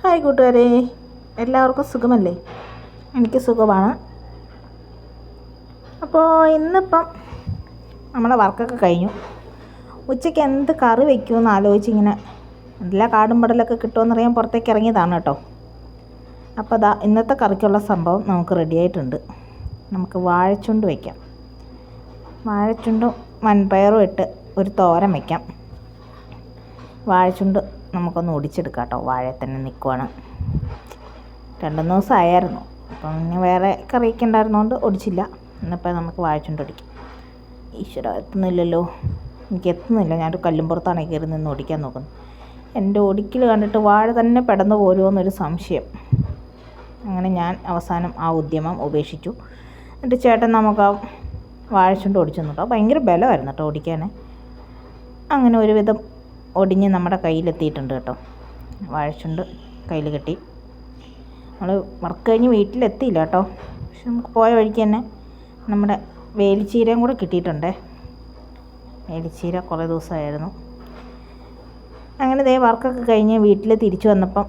Hi കൂട്ടുകാരെ എല്ലാവർക്കും സുഖമല്ലേ? എനിക്ക് സുഖമാണ്. അപ്പോൾ ഇന്നിപ്പം നമ്മളെ വർക്കൊക്കെ കഴിഞ്ഞു. ഉച്ചയ്ക്ക് എന്ത് കറി വയ്ക്കുമെന്ന് ആലോചിച്ച് ഇങ്ങനെ എല്ലാ കാടും പടലൊക്കെ കിട്ടുമെന്നറിയാൻ പുറത്തേക്ക് ഇറങ്ങിയതാണ് കേട്ടോ. അപ്പോൾ അതാ ഇന്നത്തെ കറിക്കുള്ള സംഭവം നമുക്ക് റെഡിയായിട്ടുണ്ട് നമുക്ക് വാഴച്ചുണ്ട് വയ്ക്കാം വാഴച്ചുണ്ടും വൻപയറും ഇട്ട് ഒരു തോരൻ വയ്ക്കാം വാഴച്ചുണ്ട് നമുക്കൊന്ന് ഒടിച്ചെടുക്കാം കേട്ടോ വാഴ തന്നെ നിൽക്കുവാണ് രണ്ട് മൂന്ന് ദിവസം ആയായിരുന്നു. അപ്പം ഇനി വേറെ കറിയൊക്കെ ഉണ്ടായിരുന്നതുകൊണ്ട് ഒടിച്ചില്ല. ഇന്നിപ്പോൾ നമുക്ക് വാഴച്ചുണ്ട് ഒടിക്കാം. ഈശ്വര എത്തുന്നില്ലല്ലോ. എനിക്ക് എത്തുന്നില്ല. ഞാനൊരു കല്ലുംപുറത്താണ് കയറി നിന്ന് ഒടിക്കാൻ നോക്കുന്നത്. എന്റെ ഒടിക്കൽ കണ്ടിട്ട് വാഴ തന്നെ പെടന്നു പോരുമോ എന്നൊരു സംശയം. അങ്ങനെ ഞാൻ അവസാനം ആ ഉദ്യമം ഉപേക്ഷിച്ചു. എന്നിട്ട് ചേട്ടൻ നമുക്ക് ആ വാഴച്ചുണ്ട് ഓടിച്ചു കേട്ടോ. ഭയങ്കര ബലമായിരുന്നു കേട്ടോ ഓടിക്കാൻ അങ്ങനെ ഒരുവിധം ഒടിഞ്ഞ് നമ്മുടെ കയ്യിലെത്തിയിട്ടുണ്ട് കേട്ടോ. വാഴച്ചുണ്ട് കയ്യിൽ കെട്ടി. നമ്മൾ വർക്ക് കഴിഞ്ഞ് വീട്ടിലെത്തിയില്ല കേട്ടോ. പക്ഷെ നമുക്ക് പോയ വഴിക്ക് തന്നെ നമ്മുടെ വേലിച്ചീരയും കൂടെ കിട്ടിയിട്ടുണ്ടേ. വേലിച്ചീര കുറേ ദിവസമായിരുന്നു. അങ്ങനെ ദേ വർക്കൊക്കെ കഴിഞ്ഞ് വീട്ടിൽ തിരിച്ചു വന്നപ്പം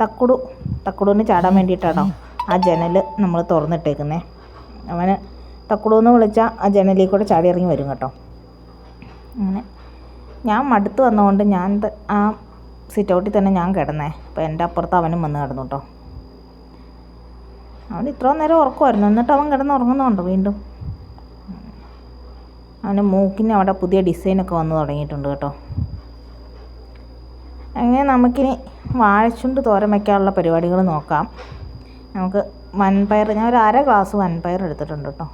തക്കുടു തക്കുടുവിന് ചാടാൻ വേണ്ടിയിട്ടാണോ ആ ജനൽ നമ്മൾ തുറന്നിട്ടേക്കുന്നത് അവന് തക്കുടു എന്ന് വിളിച്ചാൽ ആ ജനലിൽ കൂടെ ചാടി ഇറങ്ങി വരും കേട്ടോ. അങ്ങനെ ഞാൻ മടുത്ത് വന്നതുകൊണ്ട് ഞാൻ ആ സിറ്റൗട്ടിൽ തന്നെ ഞാൻ കിടന്നേ. അപ്പോൾ എന്റെ അപ്പുറത്ത് അവനും വന്ന് കിടന്നു കേട്ടോ അവൻ ഇത്രയും നേരം ഉറക്കമായിരുന്നു എന്നിട്ട് അവൻ കിടന്ന് ഉറങ്ങുന്നുണ്ടോ വീണ്ടും? അവന് മൂക്കിന് അവിടെ പുതിയ ഡിസൈനൊക്കെ വന്ന് തുടങ്ങിയിട്ടുണ്ട് കേട്ടോ. അങ്ങനെ നമുക്കിനി വാഴച്ചുണ്ട് തോരം വയ്ക്കാനുള്ള പരിപാടികൾ നോക്കാം. നമുക്ക് വൻപയർ ഞാൻ ഒരു അര ഗ്ലാസ് വൻപയർ എടുത്തിട്ടുണ്ട് കേട്ടോ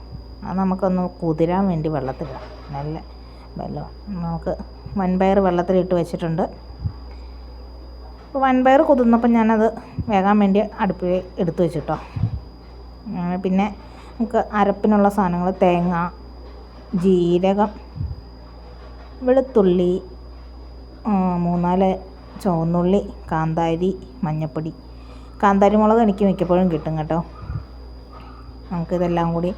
അത് നമുക്കൊന്ന് കുതിരാൻ വേണ്ടി വെള്ളത്തിലിടാം. നല്ല വെള്ളം നമുക്ക് വൻപയർ വെള്ളത്തിലിട്ട് വെച്ചിട്ടുണ്ട്. അപ്പോൾ വൻപയർ കുതിർന്നപ്പോൾ ഞാനത് വേകാൻ വേണ്ടി അടുപ്പിൽ എടുത്തു വെച്ചിട്ടോ. പിന്നെ നമുക്ക് അരപ്പിനുള്ള സാധനങ്ങൾ തേങ്ങ ജീരകം വെളുത്തുള്ളി മൂന്നാൽ ചുവന്നുള്ളി കാന്താരി മഞ്ഞപ്പൊടി. കാന്താരി മുളക് എനിക്ക് മിക്കപ്പോഴും കിട്ടും കേട്ടോ. നമുക്കിതെല്ലാം കൂടി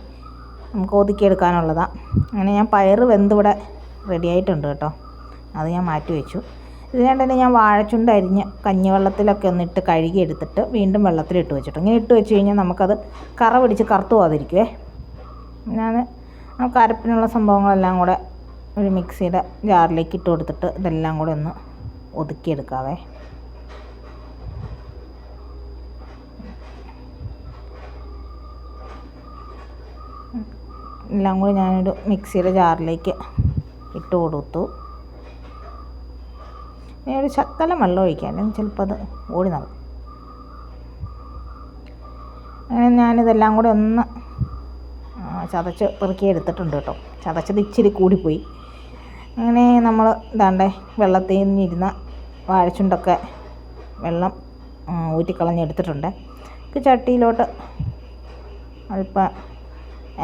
നമുക്ക് ഒതുക്കിയെടുക്കാനുള്ളതാണ് അങ്ങനെ ഞാൻ പയറ് വെന്തിവിടെ റെഡി ആയിട്ടുണ്ട് കേട്ടോ. അത് ഞാൻ മാറ്റി വെച്ചു. ഇതിനായിട്ട് തന്നെ ഞാൻ വാഴച്ചുണ്ട് അരിഞ്ഞ് കഞ്ഞിവെള്ളത്തിലൊക്കെ ഒന്ന് ഇട്ട് കഴുകി എടുത്തിട്ട് വീണ്ടും വെള്ളത്തിലിട്ട് വെച്ചിട്ട്. ഇങ്ങനെ ഇട്ട് വെച്ച് കഴിഞ്ഞാൽ നമുക്കത് കറ പിടിച്ച് കറുത്തു പോകാതിരിക്കുവേ. ഞാൻ നമുക്ക് അരപ്പിനുള്ള സംഭവങ്ങളെല്ലാം കൂടെ ഒരു മിക്സിയുടെ ജാറിലേക്ക് ഇട്ട് കൊടുത്തിട്ട് ഇതെല്ലാം കൂടെ ഒന്ന് ഒതുക്കിയെടുക്കാവേ. എല്ലാം കൂടി ഞാനൊരു മിക്സിയുടെ ജാറിലേക്ക് ഇട്ട് കൊടുത്തു. ഒരു ശക്കലം വെള്ളം ഒഴിക്കാം അല്ലെങ്കിൽ ചിലപ്പോൾ അത് ഓടി നടക്കും. അങ്ങനെ ഞാനിതെല്ലാം കൂടെ ഒന്ന് ചതച്ച് പെറുക്കി എടുത്തിട്ടുണ്ട് കേട്ടോ. ചതച്ചത് ഇച്ചിരി കൂടിപ്പോയി. അങ്ങനെ നമ്മൾ ഇതാണ്ടേ വെള്ളത്തിൽ നിന്നിരുന്ന വാഴച്ചുണ്ടൊക്കെ വെള്ളം ഊറ്റിക്കളഞ്ഞെടുത്തിട്ടുണ്ട് നമുക്ക് ചട്ടിയിലോട്ട് അല്പം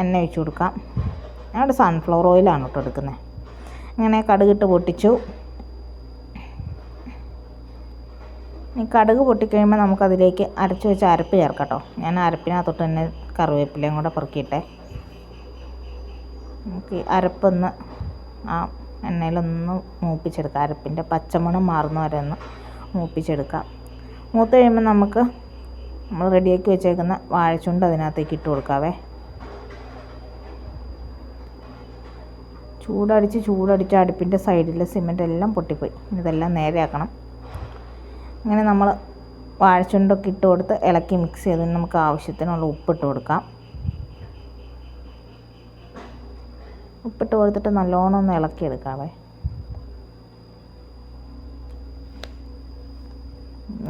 എണ്ണ ഒഴിച്ചു കൊടുക്കാം. അവിടെ സൺഫ്ലവർ ഓയിലാണ് കേട്ടോ എടുക്കുന്നത്. അങ്ങനെ കടുകിട്ട് പൊട്ടിച്ചു. ഇനി കടുക് പൊട്ടിക്കഴിയുമ്പോൾ നമുക്കതിലേക്ക് അരച്ച് വെച്ച അരപ്പ് ചേർക്കട്ടോ. കേട്ടോ ഞാൻ അരപ്പിനകത്തോട്ട് തന്നെ കറിവേപ്പിലയും കൂടെ പെറുക്കിയിട്ടെ. നമുക്ക് ഈ അരപ്പൊന്ന് ആ എണ്ണയിലൊന്ന് മൂപ്പിച്ചെടുക്കാം. അരപ്പിന്റെ പച്ചമണം മാറുന്ന വരെ ഒന്ന് മൂപ്പിച്ചെടുക്കാം. മൂത്ത് കഴിയുമ്പോൾ നമുക്ക് നമ്മൾ റെഡിയാക്കി വെച്ചേക്കുന്ന വാഴച്ചുണ്ട് അതിനകത്തേക്ക് ഇട്ട് കൊടുക്കാവേ. ചൂടടിച്ച് ചൂടടിച്ച് അടുപ്പിന്റെ സൈഡിലെ സിമെന്റ് എല്ലാം പൊട്ടിപ്പോയി. ഇതെല്ലാം നേരെയാക്കണം. അങ്ങനെ നമ്മൾ വാഴച്ചുണ്ടൊക്കെ ഇട്ട് കൊടുത്ത് ഇളക്കി മിക്സ് ചെയ്ത് നമുക്ക് ആവശ്യത്തിനുള്ള ഉപ്പിട്ട് കൊടുക്കാം. ഉപ്പിട്ട് കൊടുത്തിട്ട് നല്ലോണം ഒന്ന് ഇളക്കിയെടുക്കാവേ.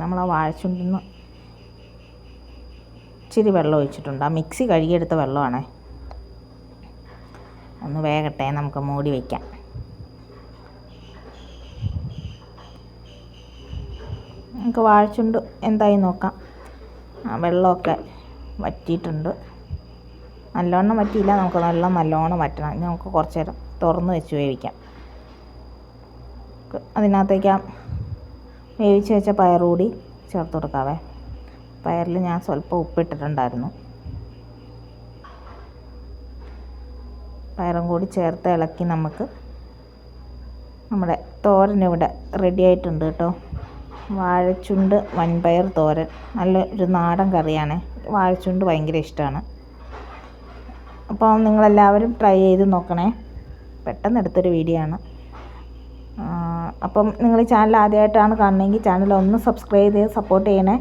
നമ്മൾ ആ വാഴച്ചുണ്ടിൽ നിന്ന് ഇച്ചിരി വെള്ളം ഒഴിച്ചിട്ടുണ്ട്. ആ മിക്സി കഴുകിയെടുത്ത വെള്ളമാണേ. ഒന്ന് വേഗട്ടെ നമുക്ക് മൂടി വയ്ക്കാം നമുക്ക് വാഴച്ചുണ്ട്. എന്തായി നോക്കാം. വെള്ളമൊക്കെ വറ്റിയിട്ടുണ്ട്. നല്ലോണം വറ്റിയില്ല. നമുക്ക് നല്ല നല്ലോണം വറ്റണം. ഇനി നമുക്ക് കുറച്ച് നേരം തുറന്ന് വെച്ച് വേവിക്കാം. അതിനകത്തേക്ക് വേവിച്ച് വെച്ച പയർ കൂടി ചേർത്ത് കൊടുക്കാവേ. പയറിൽ ഞാൻ സ്വല്പം ഉപ്പിട്ടിട്ടുണ്ടായിരുന്നു. പയറും കൂടി ചേർത്ത് ഇളക്കി നമുക്ക് നമ്മുടെ തോരൻ ഇവിടെ റെഡി ആയിട്ടുണ്ട് കേട്ടോ. വാഴച്ചുണ്ട് വൻപയർ തോരൻ. നല്ല ഒരു നാടൻ കറിയാണ്. വാഴച്ചുണ്ട് ഭയങ്കര ഇഷ്ടമാണ് അപ്പോൾ നിങ്ങളെല്ലാവരും ട്രൈ ചെയ്ത് നോക്കണേ. പെട്ടെന്ന് എടുത്തൊരു വീഡിയോ ആണ്. അപ്പം നിങ്ങൾ ചാനൽ ആദ്യമായിട്ടാണ് കാണുന്നതെങ്കിൽ ചാനൽ ഒന്ന് സബ്സ്ക്രൈബ് ചെയ്ത് സപ്പോർട്ട് ചെയ്യണേ.